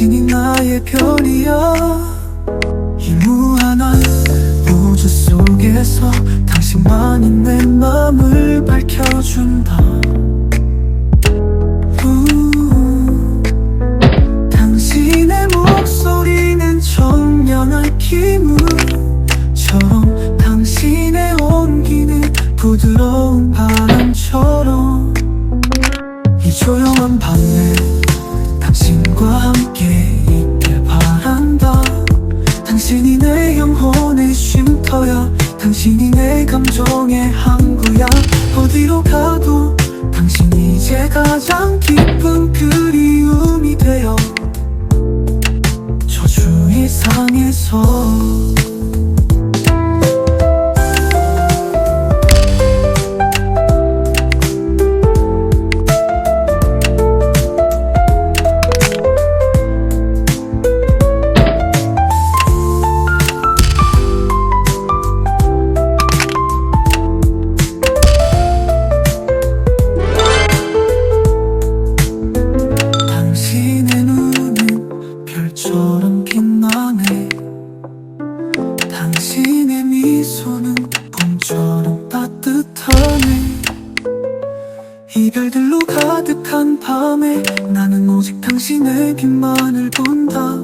당신이 나의 별이야 이 무한한 우주 속에서 당신만이 내 맘을 밝혀준다. 우, 당신의 목소리는 청량한 기물처럼 당신의 온기는 부드러운 바람처럼 이 조용한 밤 따뜻하네 이별들로 가득한 밤에 나는 오직 당신의 빛만을 본다.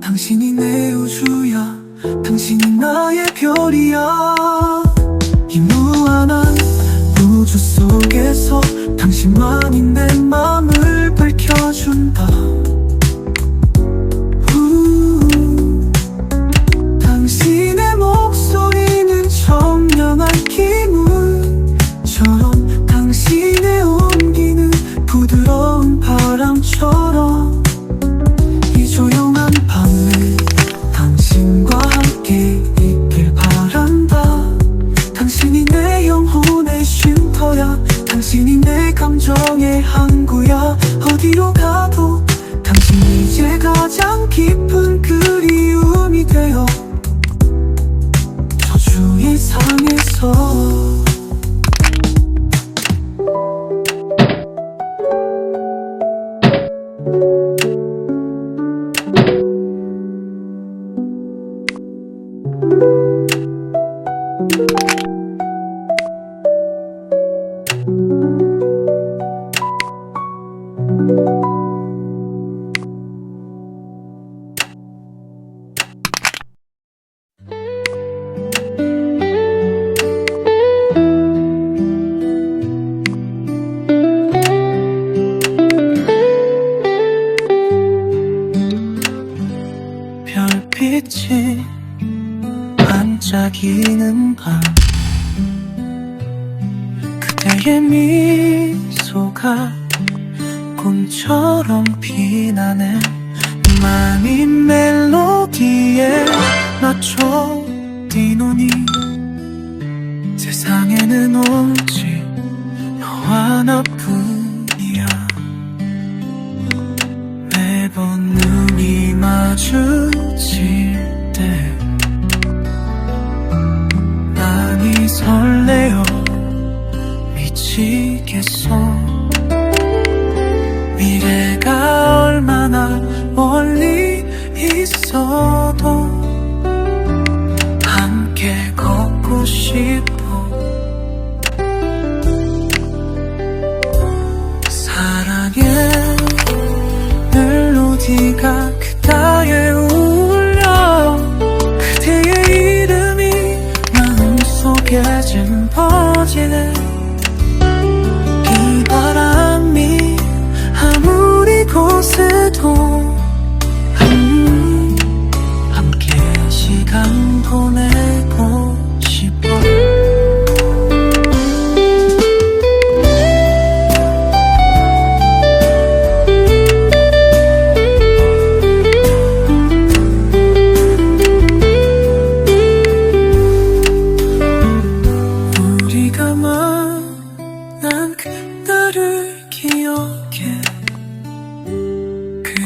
당신이 내 우주야. 당신이 나의 별이야. 이 무한한 우주 속에서 당신만이 내 맘을 밝혀준다 I'm 맞춰 뛰노니 세상에는 오직 너 하나뿐이야. 매번 눈이 마주칠 때 많이 설레어 미치겠어. 미래가 얼마나 멀리 있어도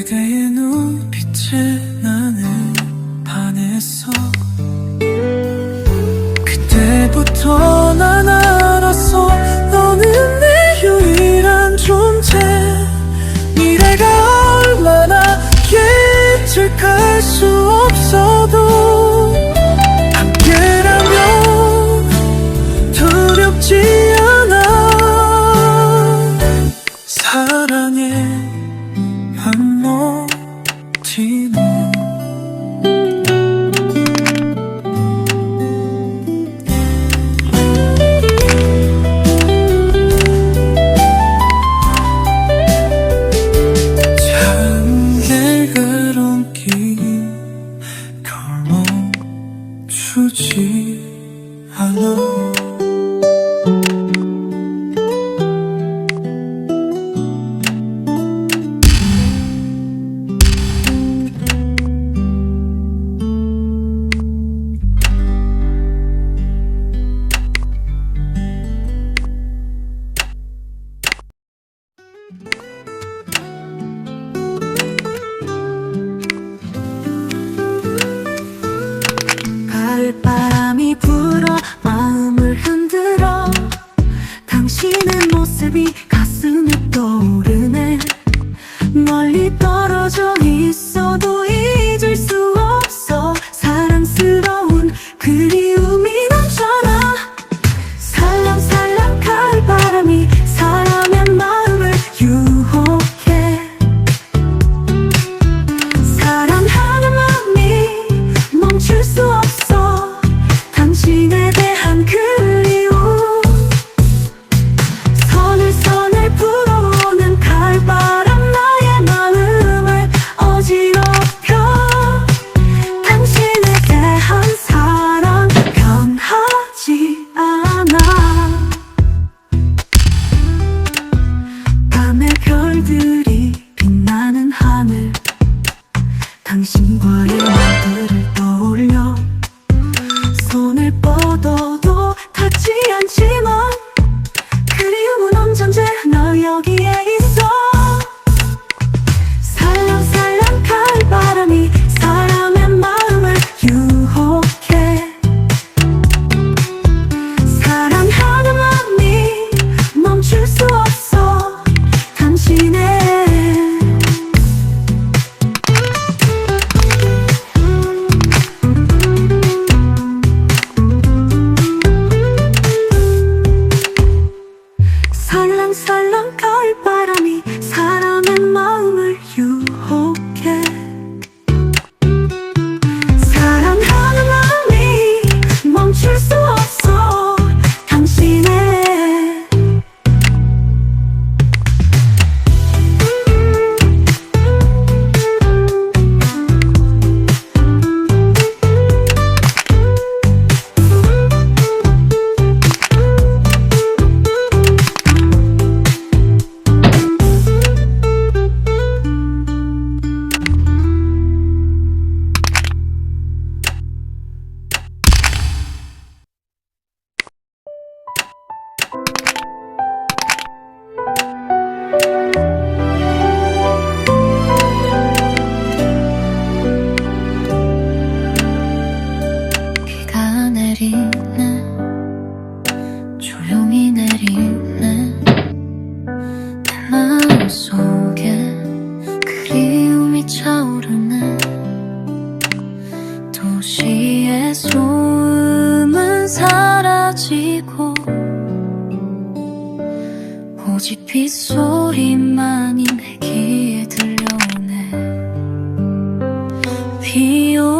그대의 눈빛에 나는 반했어 그때부터 난 알았어 너는 내 유일한 존재. 미래가 얼마나 예측할 수 없어도 함께라면 두렵지 않아. 사랑해. no. 부딪히는 모습이 가슴에 떠오르네. 멀리 떨어져 있어. you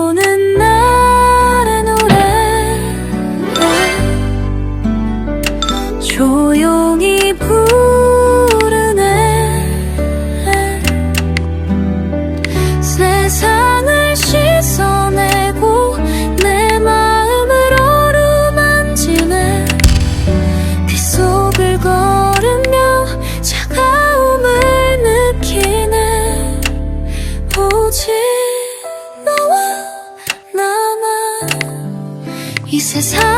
세상.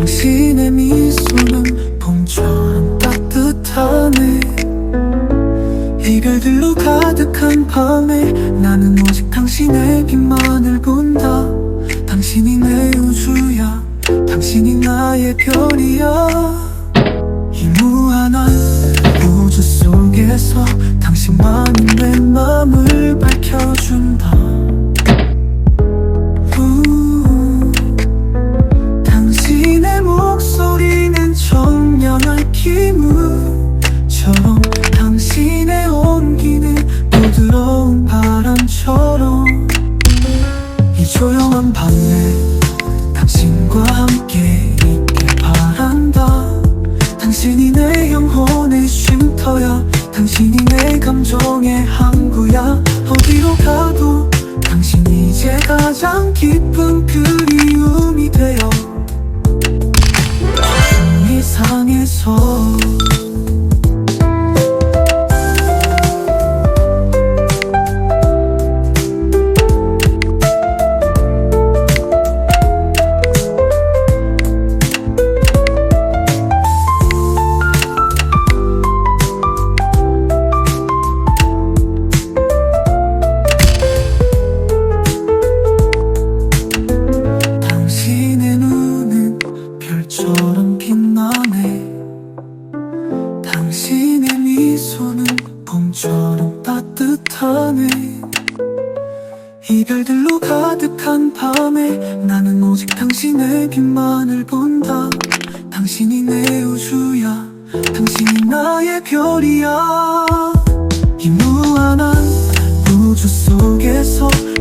당신의 미소는 봄처럼 따뜻하네. 이별들로 가득한 밤에 나는 오직 당신의 빛만을 본다. 당신이 내 우주야 당신이 나의 별이야. 이 무한한 우주 속에서 당신만이 내 맘을 밝혀준다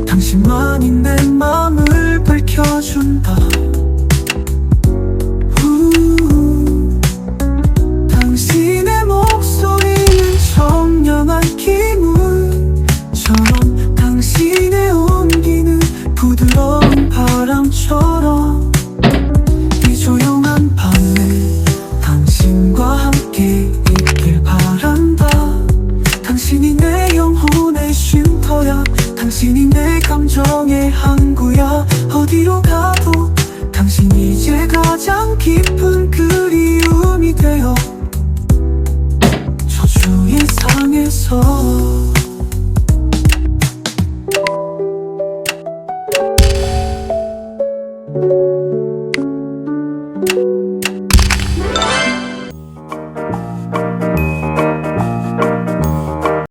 당신만이 내